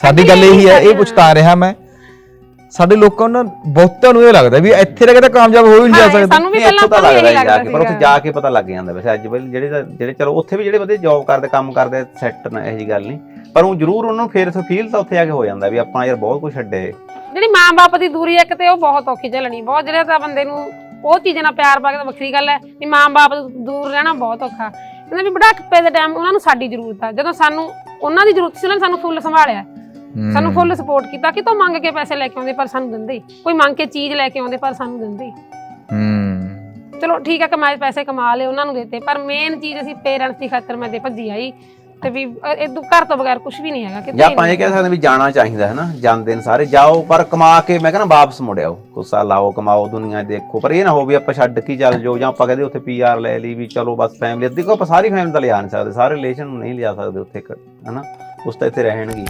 ਸਾਡੀ ਗੱਲ ਇਹੀ ਹੈ ਇਹ ਪੁੱਛਤਾ ਰਿਹਾ ਮੈਂ। ਸਾਡੇ ਲੋਕਾਂ ਨੂੰ ਨਾ ਬਹੁਤਾਂ ਨੂੰ ਇਹ ਲੱਗਦਾ ਵੀ ਇੱਥੇ ਰਹਿ ਕੇ ਤਾਂ ਕਾਮਯਾਬ ਹੋ ਹੀ ਨਹੀਂ ਜਾ ਹਾਂ, ਸਕਦੇ। ਸਾਨੂੰ ਵੀ ਪਹਿਲਾਂ ਇੱਥੋਂ ਤਾਂ ਤਾਂ ਲੱਗਦਾ ਹੀ ਜਾ ਲੱਗਦਾ ਕੇ ਪਰ ਉੱਥੇ। ਜਾ ਕੇ ਪਤਾ ਲੱਗ ਜਾਂਦਾ ਵੈਸੇ ਅੱਜ ਵੇਲੇ ਜਿਹੜੇ ਤਾਂ- ਜਿਹੜੇ ਚਲੋ ਉੱਥੇ ਵੀ ਜਿਹੜੇ ਵਧੀਆ ਜੌਬ ਕਰਦੇ ਕੰਮ ਕਰਦੇ ਸੈੱਟ ਨੇ ਇਹੋ ਜੀ ਗੱਲ ਨਹੀਂ। ਪਰ ਉਹ ਜ਼ਰੂਰ ਉਹਨਾਂ ਨੂੰ ਫੇਰ ਫੀਲ ਤਾਂ ਉੱਥੇ ਆ ਕੇ ਹੋ ਜਾਂਦਾ ਵੀ ਆਪਾਂ ਯਾਰ ਬਹੁਤ ਕੁਝ ਛੱਡੇ। ਜਿਹੜੀ ਮਾਂ-ਬਾਪ ਦੀ ਦੂਰੀ ਇੱਕ ਤੇ ਉਹ ਬਹੁਤ ਔਖੀ ਝੱਲਣੀ ਬਹੁਤ ਜਿਹੜੇ ਤਾਂ ਬੰਦੇ ਨੂੰ ਉਹ ਚੀਜ਼ ਨਾਲ ਪਿਆਰ ਪਾ ਕੇ ਤਾਂ ਵੱਖਰੀ ਗੱਲ ਹੈ ਵੀ ਮਾਂ-ਬਾਪ ਤੋਂ ਦੂਰ ਰਹਿਣਾ ਬਹੁਤ ਔਖਾ। ਕਹਿੰਦਾ ਵੀ ਬੁਢਾਪੇ ਦੇ ਟਾਈਮ ਉਹਨਾਂ ਨੂੰ ਸਾਡੀ ਜ਼ਰੂਰਤ ਆ। ਜਦੋਂ ਸਾਨੂੰ ਉਹਨਾਂ ਦੀ ਜ਼ਰੂਰਤ ਸੀ ਉਹਨਾਂ ਨੇ ਸਾਨੂੰ ਫੁੱਲ ਸੰਭਾਲਿਆ। ਸਾਨੂੰ ਫੁੱਲ ਸਪੋਰਟ ਕੀਤਾ। ਕਿਤੋਂ ਮੰਗ ਕੇ ਪੈਸੇ ਲੈ ਕੇ ਆਉਂਦੇ ਪਰ ਸਾਨੂੰ ਦਿੰਦੇ? ਕੋਈ ਮੰਗ ਕੇ ਚੀਜ਼ ਲੈ ਕੇ ਆਉਂਦੇ ਪਰ ਸਾਨੂੰ ਦਿੰਦੇ? ਹੂੰ। ਚਲੋ ਠੀਕ ਹੈ ਕਮਾਏ ਪੈਸੇ ਕਮਾ ਲਏ ਉਹਨਾਂ ਨੂੰ ਦਿੱਤੇ। ਪਰ ਮੇਨ ਚੀਜ਼ ਅਸੀਂ ਪੇਰੈਂਟਸ ਦੀ ਖਾਤਰ ਮੈਂ ਤੇ ਭੱਜੀ ਆਈ ਤੇ ਵੀ ਇਹ ਘਰ ਤੋਂ ਬਗੈਰ ਕੁਝ ਵੀ ਨਹੀਂ ਹੈਗਾ ਕਿਤੇ ਜਾਂ ਆਪਾਂ ਇਹ ਕਹਿ ਸਕਦੇ ਵੀ ਜਾਣਾ ਚਾਹੀਦਾ ਹੈ ਨਾ ਜਾਂਦੇ ਨੇ ਸਾਰੇ ਜਾਓ ਪਰ ਕਮਾ ਕੇ ਮੈਂ ਕਹਿੰਦਾ ਵਾਪਸ ਮੁੜਿਆਓ ਗੁੱਸਾ ਲਾਓ ਕਮਾਓ ਦੁਨੀਆ ਦੇਖੋ। ਪਰ ਇਹ ਨਾ ਹੋ ਵੀ ਆਪਾਂ ਛੱਡ ਕੇ ਚੱਲ ਜਾਓ ਜਾਂ ਆਪਾਂ ਕਹਿੰਦੇ ਉੱਥੇ ਪੀਆਰ ਲੈ ਲਈ ਵੀ ਚਲੋ ਬਸ ਫੈਮਿਲੀ ਦੇਖੋ ਆਪਾਂ ਸਾਰੀ ਫੈਮਿਲੀ ਤਾਂ ਲਿਆ ਨਹੀਂ ਸਕਦੇ ਸਾਰੇ ਰਿਲੇਸ਼ਨ ਨੂੰ ਨਹੀਂ ਲਿਆ ਸਕਦੇ ਉੱਥੇ ਕ- ਹਨਾ? ਉਸ ਤਾਂ ਇੱਥੇ ਰਹਿਣਗੇ